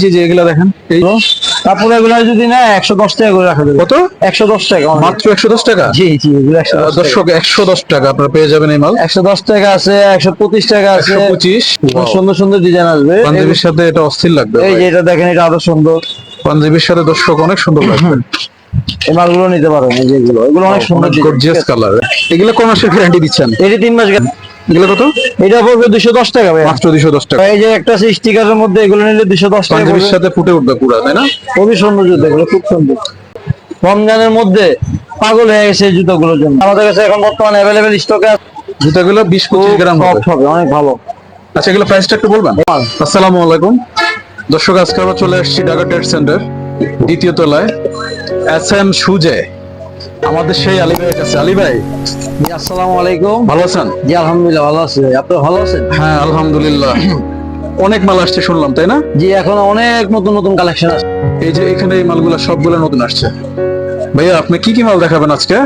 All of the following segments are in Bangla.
জি জি এগুলো দেখেন। এই তারপরে এগুলো যদি না একশো দশ টাকা করে রাখা যাবে। কত? একশো দশ টাকা মাত্র একশো দশ টাকা? জি জি এগুলো দর্শক একশো দশ টাকা আপনারা পেয়ে যাবেন এই মাল। একশো দশ টাকা আছে একশো পঁচিশ টাকা আছে। পঁচিশ? সুন্দর সুন্দর ডিজাইন আসবে। পাঞ্জাবির সাথে এটা অস্থির লাগবে এই যে এটা দেখেন এটা আরও সুন্দর। পাঞ্জাবির সাথে দর্শক অনেক সুন্দর লাগবে। এই মালগুলো নিতে পারেন এই যেগুলো এগুলো। অনেক সুন্দর গর্জিয়াস কালার এগুলো কোন মাসের গ্যারান্টি দিচ্ছেন? এটি তিন মাস। এগুলো কত? এটা পড়বে দুশো দশ টাকা ভাই মাত্র টাকা। এই যে একটা আছে স্টিকারের মধ্যে এগুলো নিলে টাকা পাঞ্জাবির সাথে ফুটে উঠবে পুরা তাই না? খুবই সুন্দর জুতো এগুলো খুব সুন্দর। রমজানের মধ্যে পাগল হয়ে গেছে এই জুতোগুলোর জন্য। আমাদের কাছে এখন বর্তমানে স্টকে আছে। জুতাগুলো বিশ পঁচিশ গ্রাম হবে। হবে অনেক ভালো। আচ্ছা এগুলো প্রাইসটা একটু বলবেন? আসসালামু আলাইকুম। দর্শক আজকে আমরা চলে এসেছি ঢাকা ট্রেড সেন্টার দ্বিতীয় তলায়। এস এম সুজে আমাদের সেই আলী ভাইয়ের কাছে। আলী ভাই জি আসসালামু আলাইকুম। ভালো আছেন? জি আলহামদুলিল্লাহ ভালো আছি। আপনি ভালো আছেন? হ্যাঁ আলহামদুলিল্লাহ। অনেক মাল আসছে শুনলাম তাই না? জি এখন অনেক নতুন নতুন কালেকশন আছে এই যে এখানে এই মালগুলো সবগুলো নতুন আসছে। ভাইয়া আপনি কি কি মাল দেখাবেন আজকে?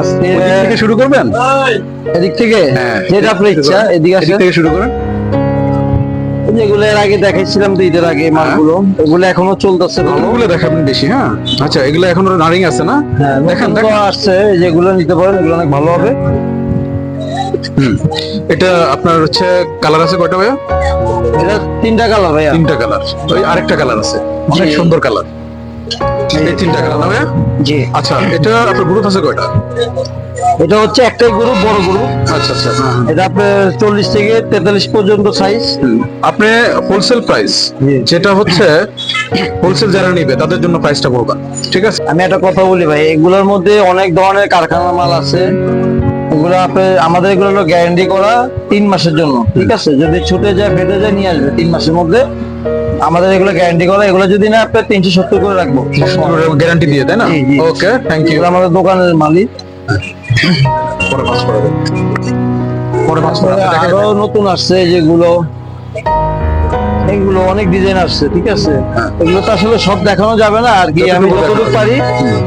আজকে থেকে শুরু করবেন? এদিক থেকে? হ্যাঁ যেটা আপনার ইচ্ছা এদিক থেকে শুরু করেন যেগুলো এর আগে দেখাইছিলাম তো ঈদের আগে মাছগুলো ওগুলো এখনও চলতেছে। ওগুলো দেখাবেন বেশি হ্যাঁ? আচ্ছা এগুলো এখনও নারিং আছে না? হ্যাঁ দেখেন দেখেন। আসছে যেগুলো নিতে পারেন এগুলো অনেক ভালো হবে। এটা আপনার হচ্ছে কালার আছে কয়টা ভাইয়া? এটা তিনটা কালার ভাইয়া। তিনটা কালার ওই আরেকটা কালার আছে। অনেক সুন্দর কালার এই তিনটা কালার জি। আচ্ছা এটা আপনার গ্রুপ আছে কয়টা? এটা হচ্ছে একটাই গ্রুপ বড় গ্রুপ আচ্ছা আচ্ছা হ্যাঁ, হ্যাঁ। এটা আপনার চল্লিশ থেকে তেতাল্লিশ পর্যন্ত সাইজ আপনি হোলসেল প্রাইস যেটা হচ্ছে হোলসেল যারা নিবে তাদের জন্য প্রাইসটা বলবেন ঠিক আছে? আমি একটা কথা বলি ভাই এগুলোর মধ্যে অনেক ধরনের কারখানা মাল আছে। এগুলো আপনি আমাদের এগুলো গ্যারান্টি করা তিন মাসের জন্য ঠিক আছে? যদি ছুটে যায় ফেটে যায় নিয়ে আসবে তিন মাসের মধ্যে। আমাদের এগুলো গ্যারান্টি করা এগুলো যদি না আপনি তিনশো সত্তর করে রাখব। গ্যারান্টি দিয়ে তাই না। ওকে থ্যাংক ইউ আমাদের দোকানের মালিক। আরও নতুন আসছে যেগুলো। এগুলো অনেক ডিজাইন আসছে ঠিক আছে? এগুলো তো আসলে সব দেখানো যাবে না আর কি আমি যতটুকু পারি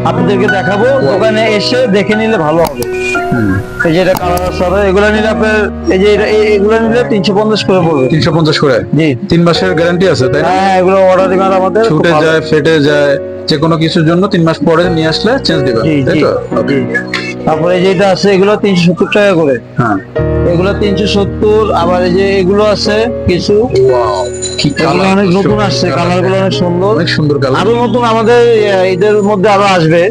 আপনাদেরকে দেখাবো। দোকানে এসে দেখে নিলে ভালো হবে। এই যে এটা কালার এগুলো নিলে আপনার এই যে এগুলো নিলে তিনশো পঞ্চাশ করে পড়বে। তিনশো পঞ্চাশ করে? জি। তিন মাসের গ্যারান্টি আছে তাই হ্যাঁ এগুলো অর্ডার দিবেন আমাদের ছুটে যায় ফেটে যায় যে কোনো কিছুর জন্য তিন মাস পরে নিয়ে আসলে চেঞ্জ দিবেন তাই তো? তারপরে যেটা আছে এগুলো তিনশো সত্তর টাকা করে। হ্যাঁ। এগুলো তিনশো সত্তর আবার এই যে এগুলো আছে কিছু। এগুলো অনেক নতুন আসছে কালারগুলো অনেক সুন্দর। অনেক সুন্দর কালার আরও নতুন আমাদের ঈদের মধ্যে আরও আসবে।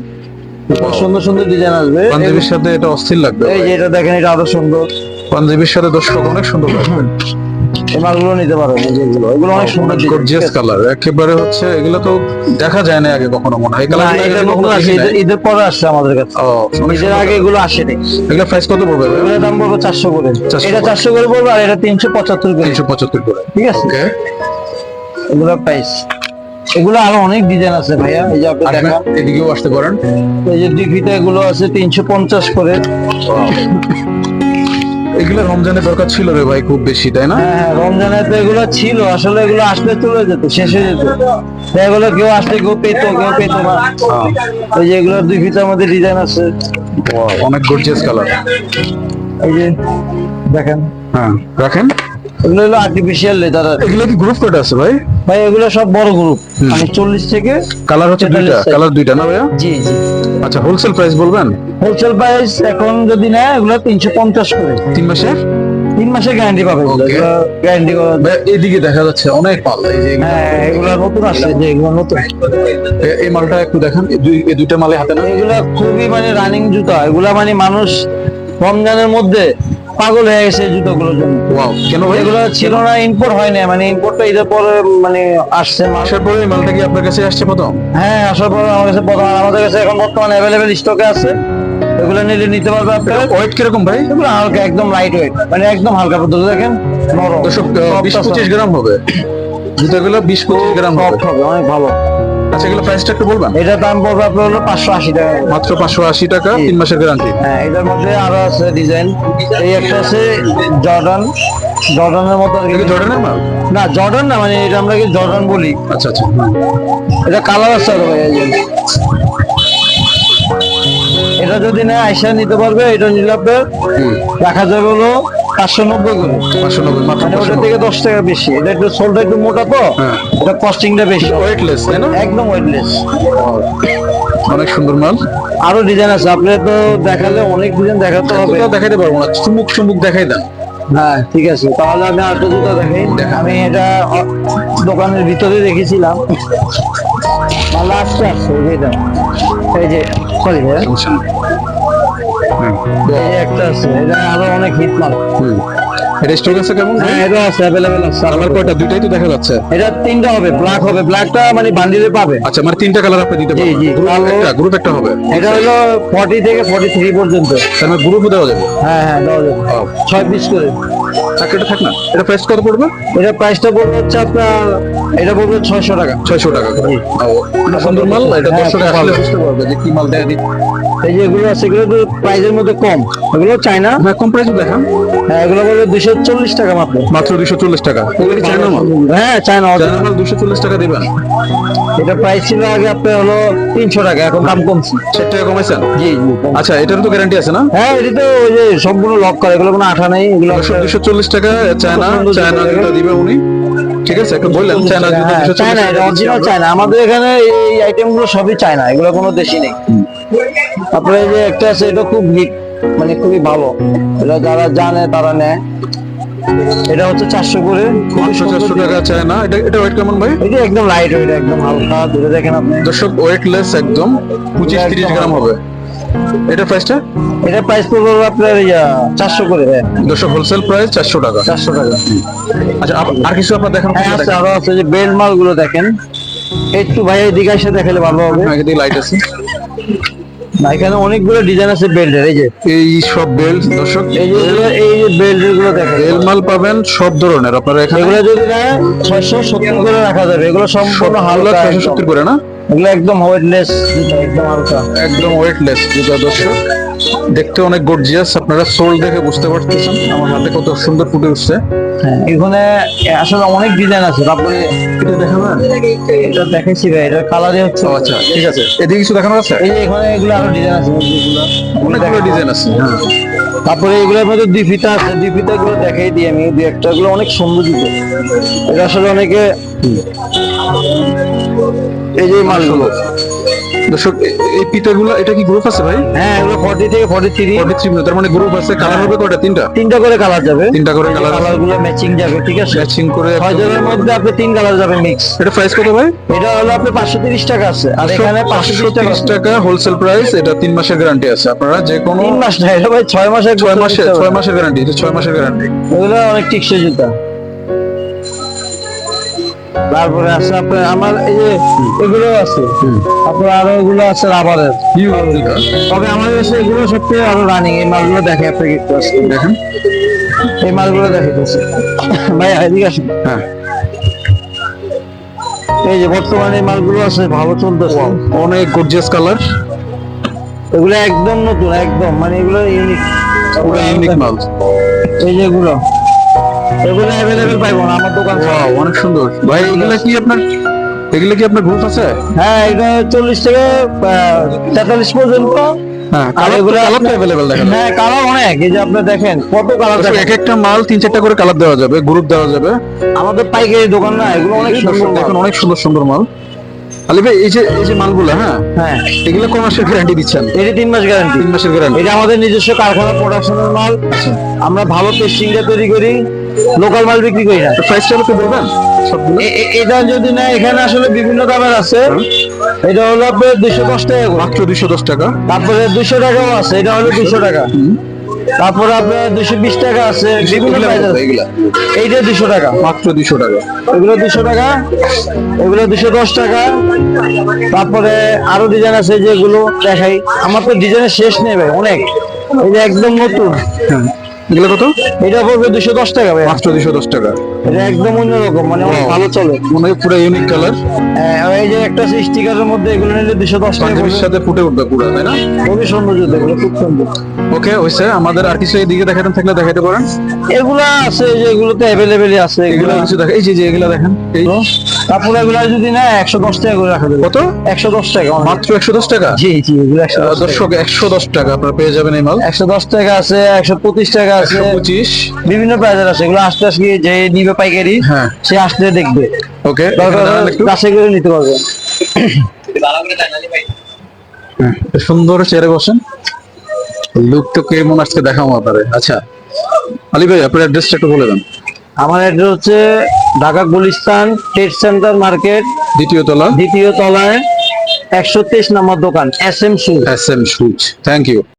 সুন্দর সুন্দর ডিজাইন আসবে। পাঞ্জাবির সাথে এটা অস্থির লাগবে এই যে এটা দেখেন এটা আরও সুন্দর। পাঞ্জাবির সাথে দর্শক অনেক সুন্দর লাগবে। এই মালগুলো নিতে পারো এই এগুলো এগুলো অনেক সুন্দর গর্জিয়াস কালার একেবারে হচ্ছে এগুলো তো দেখা যায় না আগে কখনো মনে হয়। কালার এটা নতুন আসছে ঈদের- পরে আসছে আমাদের কাছে। ও ঈদের আগে। এগুলো আসেনি। এগুলো প্রাইস কত পড়বে এগুলোর দাম পড়বে চারশো করে। 400 এটা করে। চারশো করে পড়বে আর এটা তিনশো পঁচাত্তর করে। তিনশো পঁচাত্তর করে। ঠিক আছে? ওকে এগুলো প্রাইস এগুলো আরও অনেক ডিজাইন আছে ভাইয়া এই যে আপনি দেখান। এদিকেও আসতে পারেন। এই যে ডিগ্রিতে এগুলো আছে তিনশো পঞ্চাশ করে। এগুলো রমজানের দরকার ছিল রে ভাই খুব বেশি তাই না? হ্যাঁ হ্যাঁ রমজানে তো এগুলো ছিল আসলে এগুলো আসলে চলে যেত শেষ হয়ে যেত। এগুলো কেউ আসলে কেউ পেতো কেউ পেতো না। এই যে এগুলো দুই ফিতার মধ্যে ডিজাইন আছে অনেক গর্জিয়াস কালার এই যে দেখেন। হ্যাঁ রাখেন। এগুলো হলো আর্টিফিশিয়াল লেদার এগুলো কি গ্রুপ কয়টা আছে ভাই? ভাই এগুলো সব বড় গ্রুপ মানে চল্লিশ থেকে কালার হচ্ছে দুইটা। কালার দুইটা না ভাইয়া? জি জি। আচ্ছা হোলসেল প্রাইস বলবেন? হোলসেল প্রাইস এখন যদি এগুলো তিনশো পঞ্চাশ করে। তিন মাসের? তিন মাসের গ্যারান্টি পাবে গ্যারান্টি এদিকে দেখা যাচ্ছে অনেক মাল। এই যে এগুলো। হ্যাঁ এগুলো নতুন আসছে যে এগুলো নতুন। এই মালটা একটু দেখেন। এই দুইটা মালে হাতে না? এগুলা খুবই মানে রানিং জুতা। এগুলা মানে মানুষ রমজানের মধ্যে পাগল হয়ে গেছে জুতোগুলোর জন্য। ওয়াও কেন ভাই? এগুলো ছিল না ইম্পোর্ট হয় না মানে ইম্পোর্টটা ঈদের পরে মানে আসছে আসার পরে মালটা কি আপনার কাছে আসছে প্রথম? হ্যাঁ আসার পরে আমার কাছে প্রথম- আমাদের কাছে এখন বর্তমানে অ্যাভেলেবেল স্টকে আছে। এগুলো নিলে নিতে পারবে আপনারা। ওয়েট কীরকম ভাই? এগুলো হালকা একদম লাইট ওয়েট মানে একদম হালকা পদ্ধতি দেখেন নরম। দর্শক বিশ Soft পঁচিশ গ্রাম হবে। জুতোগুলো বিশ পঁচিশ গ্রাম হবে। হবে অনেক ভালো। আচ্ছা এগুলো প্রাইসটা একটু বলবেন? এটার দাম পড়বে আপনার হলো পাঁচশো আশি টাকা। মাত্র পাঁচশো আশি টাকা তিন মাসের গ্যারান্টি হ্যাঁ এটার মধ্যে আরও আছে ডিজাইন এই একটা আছে জর্ডান জর্ডানের মতো আর কি। জর্ডানের মাল? না জর্ডান না মানে এটা আমরা কি জর্ডান বলি? আচ্ছা আচ্ছা। এটা কালার আছে আরও ভাই এটা যদি না আইসা নিতে পারবে এটা নিলে। রাখা যাবে হলো পাঁচশো নব্বই করে। পাঁচশো নব্বই মাত্র মানে ওটা থেকে দশ টাকা বেশি। এটা একটু সোলটা একটু মোটা তো হ্যাঁ। এটা কস্টিংটা বেশি। ওয়েটলেস তাই না? একদম ওয়েটলেস অনেক সুন্দর মাল। আরও ডিজাইন আছে আপনি তো দেখালে অনেক ডিজাইন দেখাতে হবে। দেখাইতে পারব না চুমুক চুমুক দেখাই দেন। হ্যাঁ ঠিক আছে। তাহলে আমি আরেকটা জুতা দেখাই। আমি এটা দোকানের ভিতরে রেখেছিলাম ভালো আসতে আসছে এই যে সরি। এই একটা আছে এটা আরও অনেক হিট মাল এটা স্টক আছে কেমন? হ্যাঁ এটা আছে অ্যাভেলেবেল আছে। কালার কয়টা? দুইটাই তো দেখা যাচ্ছে। এটা তিনটা হবে ব্ল্যাক হবে। ব্ল্যাকটা মানে বান্ডিলে পাবে। আচ্ছা মানে তিনটা কালার আপনি দিতে পারবেন। জি। গ্রুপ একটা গ্রুপ একটা হবে। এটা হলো ফর্টি থেকে ফর্টি থ্রি পর্যন্ত। তার মানে গ্রুপও দেওয়া যাবে। হ্যাঁ হ্যাঁ দেওয়া যাবে। ও, পিস করে। থাক থাক না। এটা প্রাইস কত পড়বে? এটা প্রাইসটা পড়বে হচ্ছে আপনার এটা পড়বে ছয়শো টাকা ছয়শো টাকা এটা সুন্দর মাল এটা হ্যাঁ, দর্শক খুব আসলে বুঝতে পারবে যে কি মাল দেয় এই যে এগুলো আছে এগুলো তো প্রাইসের মধ্যে কম। এগুলো চায়না? হ্যাঁ কম প্রাইস দেখান। হ্যাঁ এগুলো দুশো চল্লিশ টাকা মাত্র। মাত্র দুশো চল্লিশ টাকা। চায়না মাল? হ্যাঁ চায়না চায়না মাল দুশো চল্লিশ টাকা দিবেন এটা প্রাইস ছিল আগে আপনার হলো তিনশো টাকা এখন দাম কমছে। ষাট টাকা কমাইছেন? জি আচ্ছা এটার তো গ্যারান্টি আছে না? হ্যাঁ এটা তো ওই যে সম্পূর্ণ লক করে এগুলো কোনো আঠা নেই এগুলো দুশো চল্লিশ টাকা চায়না চায়না দিবে উনি। ঠিক আছে একটু বললেন চায়না চায়না অরিজিনাল চায়না আমাদের এখানে এই আইটেমগুলো সবই চায়না এগুলো কোনো দেশি নেই। তারপরে যে একটা আছে এটা খুব হিট মানে খুবই ভালো। এটা যারা জানে তারা নেয়। এটা হচ্ছে চারশো করে। পাঁচশো চারশো টাকা চায়না এটা এটা ওয়েট কেমন ভাই? এটা একদম লাইট ওয়েট একদম হালকা ধরে দেখেন আপনি। দর্শক ওয়েটলেস একদম। পঁচিশ তিরিশ গ্রাম হবে। এটা প্রাইসটা এটা প্রাইস পড়বে আপনার চারশো করে হ্যাঁ। দর্শক হোলসেল প্রাইস চারশো টাকা। চারশো টাকা। আচ্ছা আর কিছু আপনার দেখান হ্যাঁ আছে আরও আছে যে গুলো দেখেন। একটু ভাই এদিকে এসে দেখালে ভালো হবে। এদিকে লাইট আছে। না এখানে অনেকগুলো ডিজাইন আছে বেল্টের এই যে। এই সব বেল্ট দর্শক এই যে এগুলো- এই যে বেল্টগুলো দেখেন। বেল মাল পাবেন সব ধরনের। আপনারা এখানে এগুলো যদি না ছয়শো সত্তর করে রাখা যাবে। এগুলো সম্পূর্ণ হালকা ছয়শো সত্তর করে না? এগুলো একদম ওয়েটলেস একদম হালকা। একদম ওয়েটলেস জুতা দর্শক। দেখতে অনেক গর্জিয়াস আপনারা সোল দেখে বুঝতে পারতেছেন। আমার হাতে কত সুন্দর ফুটে উঠছে। হ্যাঁ এখানে আসলে অনেক ডিজাইন আছে। তারপরে এটা দেখাবেন এটা দেখেছি ভাই এটা কালারে হচ্ছে আচ্ছা ঠিক আছে। এদিকে কিছু দেখানো আছে? এই এখানে এগুলো আরও ডিজাইন আছে। এগুলো অনেকগুলো ডিজাইন আছে। হ্যাঁ। তারপরে এগুলোর মধ্যে দুই ফিতা আছে, দুই ফিতা গুলো দেখাই দিই আমি। দুই একটা গুলো অনেক সুন্দর জুতো এটা আসলে অনেকে এই যে মালগুলো দর্শক এই পিতাগুলো এটা কি গ্রুপ আছে ভাই? হ্যাঁ এগুলো ফর্টি থেকে ফর্টি থ্রি ফর্টি থ্রি তার মানে গ্রুপ আছে। কালার হবে কয়টা? তিনটা? তিনটা করে কালার যাবে। তিনটা করে কালার কালারগুলো ম্যাচিং যাবে ঠিক আছে? ম্যাচিং করে ছয় জনের মধ্যে আপনি তিন কালার যাবে মিক্স এটা প্রাইস কত ভাই? এটা হলো আপনি টাকা আছে। আর এখানে টাকা হোলসেল প্রাইস এটা মাসের গ্যারান্টি আছে আপনারা। যে কোনো তিন মাস না এটা ভাই ছয় মাসের মাসের গ্যারান্টি এটা মাসের গ্যারান্টি এগুলো অনেক টিকসই জুতা। তারপরে আছে আপনার আমার এই যে এগুলো আছে। তারপরে আরও এগুলো আছে রাবারের। তবে আমাদের কাছে এগুলো সবথেকে আরও রানিং এই মালগুলো দেখে আপনাকে একটু আজকে দেখেন। এই মালগুলো দেখাইতেছে ভাই এদিকে আসুন। হ্যাঁ। এই যে বর্তমানে এই মালগুলো আছে ভালো চলতেছে। অনেক গর্জিয়াস কালার এগুলো একদম নতুন একদম। মানে এগুলো ইউনিক পুরো ইউনিক মাল। এই যে এগুলো অ্যাভেলেবেল পাইবো না আমার দোকান ওয়াও অনেক সুন্দর। ভাই এগুলা কি আপনার এগুলা কি আপনার গ্রুপ আছে? হ্যাঁ এটা চল্লিশ থেকে তেতাল্লিশ পর্যন্ত। হ্যাঁ আর এগুলো কালার অ্যাভেলেবেল দেখা হ্যাঁ কালার অনেক। এই যে আপনি দেখেন কত কালার দেখেন। এক একটা মাল তিন চারটা করে কালার দেওয়া যাবে গ্রুপ দেওয়া যাবে। আমাদের পাইকারি দোকান না এগুলো অনেক সুন্দর দেখুন। অনেক সুন্দর সুন্দর মাল। আলি ভাই এই যে এই যে মালগুলো হ্যাঁ? হ্যাঁ। এগুলো মাসের গ্যারান্টি দিচ্ছেন? এটি তিন মাস গ্যারান্টি তিন মাসের গ্যারান্টি এটা আমাদের নিজস্ব কারখানা প্রোডাকশনের মাল। আমরা ভালো পেস্টিংটা তৈরি করি। লোকাল মাল বিক্রি করি না। প্রাইসটা একটু বলবেন? এটা যদি না এখানে আসলে বিভিন্ন দামের আছে। এটা হলো আপনার দুইশো দশ টাকা। মাত্র দুইশো দশ টাকা? তারপরে দুশো টাকাও আছে এটা হলো দুশো টাকা। তারপরে আপনার দুশো বিশ টাকা আছে বিভিন্ন এইটা দুশো টাকা। মাত্র দুইশো টাকা। এগুলো দুশো টাকা এগুলো দুশো দশ টাকা। তারপরে আরও ডিজাইন আছে যেগুলো দেখাই। আমার তো ডিজাইনের শেষ নেই ভাই অনেক। এই যে একদম নতুন। এগুলো কত? এটা পড়বে দুশো দশ টাকা ভাই মাত্র দুইশো দশ টাকা। এটা একদম অন্যরকম মানে অনেক ভালো চলে। মনে হয় পুরো ইউনিক কালার হ্যাঁ, এই যে একটা স্টিকারের মধ্যে এগুলো নিলে দুশো দশ টাকা সাথে ফুটে উঠবে পুরো তাই না? খুবই সুন্দর জুতো এগুলো খুব সুন্দর। ওকে হয়েছে। আমাদের আর কিছু এইদিকে দেখাতেন থাকলে দেখাইতে পারেন? এগুলা আছে যে এগুলোতে অ্যাভেলেবেলই আছে এগুলো। এগুলো কিছু দেখা এই যে যে এগুলো দেখেন। এই তারপরে এগুলো যদি না একশো দশ টাকা করে রাখা যাবে। কত? একশো দশ টাকা মাত্র একশো দশ টাকা? জি জি এগুলো একশো দর্শক একশো দশ টাকা আপনারা পেয়ে যাবেন এই মাল। একশো দশ টাকা আছে একশো পঁচিশ টাকা আছে। পঁচিশ। বিভিন্ন প্রাইজের আছে এগুলো আসতে আসলে যে নিবে পাইকারি হ্যাঁ। সে আসলে দেখবে। ওকে যাচাই করে নিতে পারবে। হ্যাঁ, সুন্দর চেয়ারে বসেন। লুক তো কেমন আজকে দেখাবো আপনারে আচ্ছা আলী ভাই আপনার অ্যাড্রেসটা একটু বলে দেন। আমার এটা হচ্ছে Dhaka Gulistan trade centre market দ্বিতীয় তলা। দ্বিতীয় তলায় একশো তেইশ নম্বর দোকান S M shoes S M shoes thank you